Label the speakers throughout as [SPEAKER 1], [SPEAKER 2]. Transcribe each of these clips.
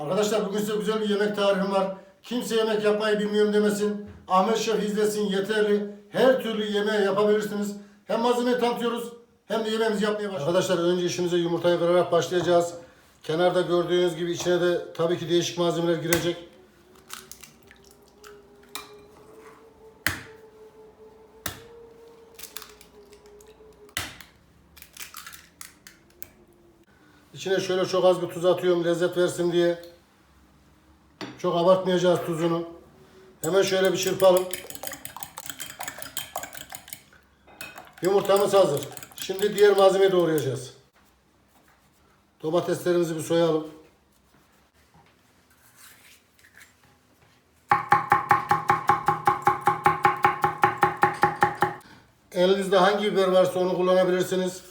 [SPEAKER 1] Arkadaşlar bugün size güzel bir yemek tarifim var. Kimse yemek yapmayı bilmiyorum demesin. Ahmet Şef izlesin yeterli. Her türlü yemeği yapabilirsiniz. Hem malzemeyi tanıtıyoruz hem de yemeğimizi yapmaya başlıyoruz. Arkadaşlar önce işimize yumurtayı kırarak başlayacağız. Kenarda gördüğünüz gibi içine de tabii ki değişik malzemeler girecek. İçine şöyle çok az bir tuz atıyorum lezzet versin diye. Çok abartmayacağız tuzunu. Hemen şöyle bir çırpalım. Yumurtamız hazır. Şimdi diğer malzemeyi doğrayacağız. Domateslerimizi bir soyalım. Elinizde hangi biber varsa onu kullanabilirsiniz.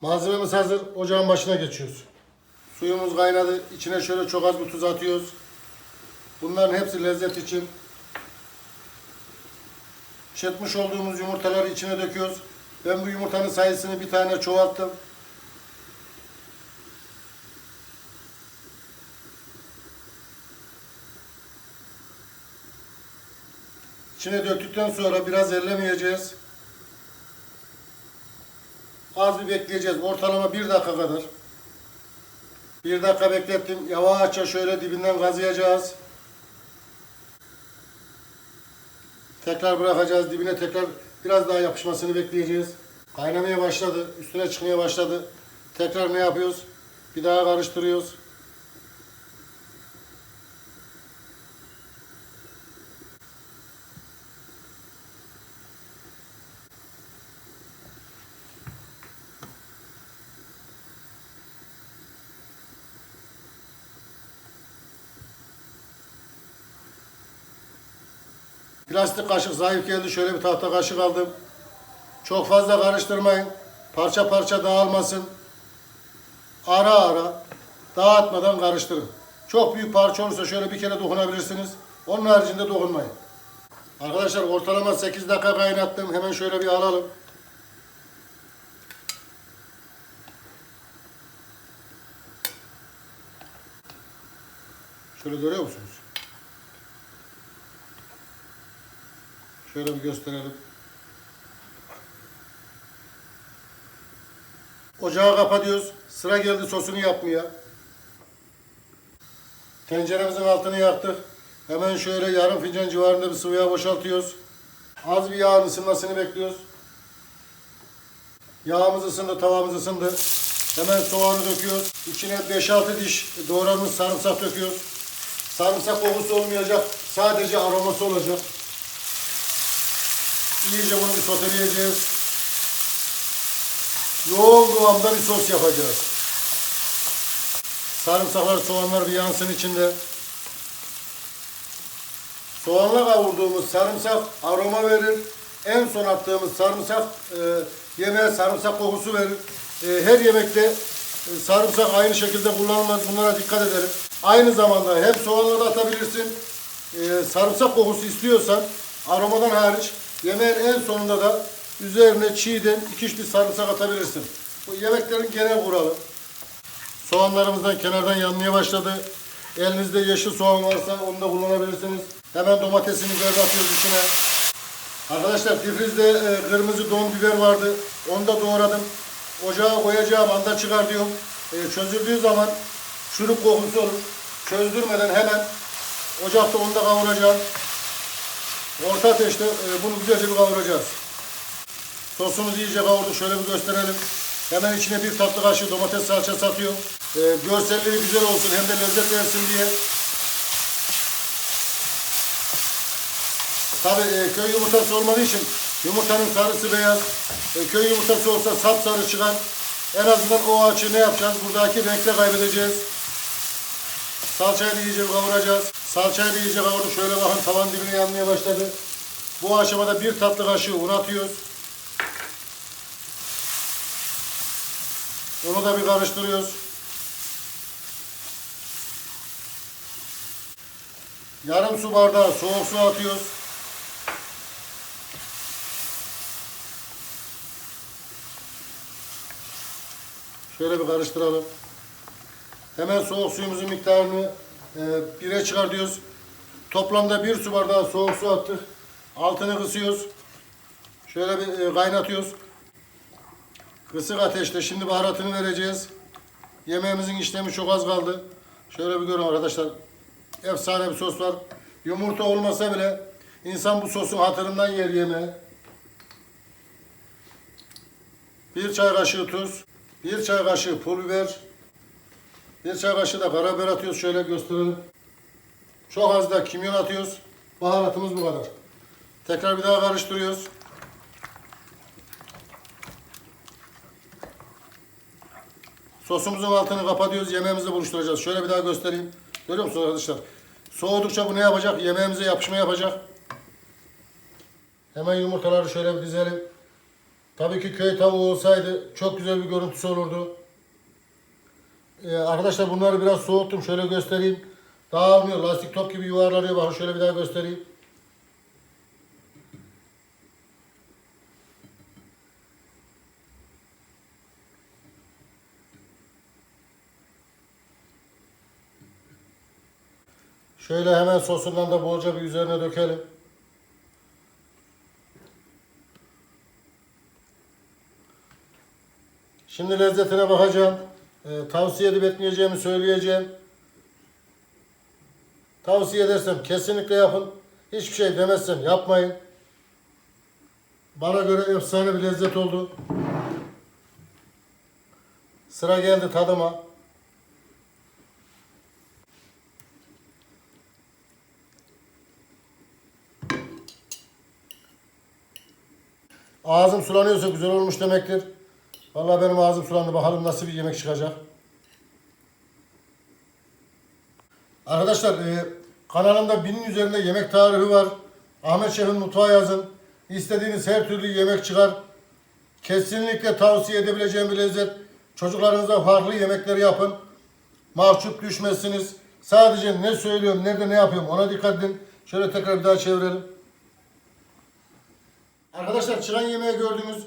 [SPEAKER 1] Malzememiz hazır. Ocağın başına geçiyoruz. Suyumuz kaynadı. İçine şöyle çok az bir tuz atıyoruz. Bunların hepsi lezzet için. Çırpmış olduğumuz yumurtaları içine döküyoruz. Ben bu yumurtanın sayısını bir tane çoğalttım. İçine döktükten sonra biraz ellemeyeceğiz. Az bir bekleyeceğiz. Ortalama bir dakika kadar. Bir dakika beklettim. Yavaşça şöyle dibinden gazlayacağız. Tekrar bırakacağız. Dibine tekrar biraz daha yapışmasını bekleyeceğiz. Kaynamaya başladı. Üstüne çıkmaya başladı. Tekrar ne yapıyoruz? Bir daha karıştırıyoruz. Plastik kaşık zayıf geldi. Şöyle bir tahta kaşık aldım. Çok fazla karıştırmayın. Parça parça dağılmasın. Ara ara dağıtmadan karıştırın. Çok büyük parça olursa şöyle bir kere dokunabilirsiniz. Onun haricinde dokunmayın. Arkadaşlar ortalama 8 dakika kaynattım. Hemen şöyle bir alalım. Şöyle görüyor musunuz? Şöyle bir gösterelim. Ocağı kapatıyoruz. Sıra geldi sosunu yapmaya. Tenceremizin altını yaktık. Hemen şöyle yarım fincan civarında bir sıvı yağ boşaltıyoruz. Az bir yağın ısınmasını bekliyoruz. Yağımız ısındı, tavamız ısındı. Hemen soğanı döküyoruz. İçine 5-6 diş doğranmış sarımsak döküyoruz. Sarımsak kokusu olmayacak. Sadece aroması olacak. İyice bunu bir soteleyeceğiz. Yoğun kıvamda bir sos yapacağız. Sarımsaklar, soğanlar bir yansın içinde. Soğanla kavurduğumuz sarımsak aroma verir. En son attığımız sarımsak e, yemeğe sarımsak kokusu verir. E, her yemekte e, sarımsak aynı şekilde kullanılmaz. Bunlara dikkat edelim. Aynı zamanda hem soğanla da atabilirsin. E, sarımsak kokusu istiyorsan aromadan hariç yemeğin en sonunda da üzerine çiğden iki diş sarımsak atabilirsin. Bu yemeklerin genel kuralı. Soğanlarımızdan kenardan yanmaya başladı. Elinizde yeşil soğan varsa onu da kullanabilirsiniz. Hemen domatesimizi atıyoruz içine. Arkadaşlar difrizde e, kırmızı don biber vardı. Onu da doğradım. Ocağa koyacağım anda çıkar diyorum. E, çözüldüğü zaman çürük kokusu olur. Çözdürmeden hemen ocakta onu da kavuracağım. Orta ateşte e, bunu güzelce bir kavuracağız. Sosumuzu iyice kavurduk. Şöyle bir gösterelim. Hemen içine bir tatlı kaşığı domates salçası atıyorum. E, görselliği güzel olsun hem de lezzet versin diye. Tabi e, köy yumurtası olmadığı için yumurtanın sarısı beyaz. E, köy yumurtası olsa sapsarı çıkan. En azından o açı ne yapacağız? Buradaki renkle kaybedeceğiz. Salçayı da iyice kavuracağız. Salçayı da iyice kavurduk. Şöyle bakın tavan dibine yanmaya başladı. Bu aşamada bir tatlı kaşığı un atıyoruz. Onu da bir karıştırıyoruz. Yarım su bardağı soğuk su atıyoruz. Şöyle bir karıştıralım. Hemen soğuk suyumuzun miktarını e, bire çıkartıyoruz. Toplamda bir su bardağı soğuk su attık. Altını kısıyoruz. Şöyle bir e, kaynatıyoruz. Kısık ateşte şimdi baharatını vereceğiz. Yemeğimizin işlemi çok az kaldı. Şöyle bir görün arkadaşlar. Efsane bir sos var. Yumurta olmasa bile insan bu sosun hatırından yer yemeği. Bir çay kaşığı tuz, bir çay kaşığı pul biber, bir çay kaşığı da karabiber atıyoruz. Şöyle gösterelim. Çok az da kimyon atıyoruz. Baharatımız bu kadar. Tekrar bir daha karıştırıyoruz. Sosumuzun altını kapatıyoruz. Yemeğimizi buluşturacağız. Şöyle bir daha göstereyim. Görüyor musunuz arkadaşlar? Soğudukça bu ne yapacak? Yemeğimize yapışma yapacak. Hemen yumurtaları şöyle bir dizelim. Tabii ki köy tavuğu olsaydı çok güzel bir görüntüsü olurdu. Ee, arkadaşlar bunları biraz soğuttum. Şöyle göstereyim. Dağılmıyor. Lastik top gibi yuvarlanıyor. Bakın şöyle bir daha göstereyim. Şöyle hemen sosundan da bolca bir üzerine dökelim. Şimdi lezzetine bakacağım. Ee, tavsiye edip etmeyeceğimi söyleyeceğim. Tavsiye edersem kesinlikle yapın. Hiçbir şey demezsem yapmayın. Bana göre efsane bir lezzet oldu. Sıra geldi tadıma. Ağzım sulanıyorsa güzel olmuş demektir. Vallahi benim ağzım sulandı. Bakalım nasıl bir yemek çıkacak. Arkadaşlar e, kanalımda binin üzerinde yemek tarifi var. Ahmet Şef'in mutfağı yazın. İstediğiniz her türlü yemek çıkar. Kesinlikle tavsiye edebileceğim bir lezzet. Çocuklarınıza farklı yemekler yapın. Mahcup düşmezsiniz. Sadece ne söylüyorum, nerede ne yapıyorum ona dikkat edin. Şöyle tekrar bir daha çevirelim. Arkadaşlar çıkan yemeği gördünüz.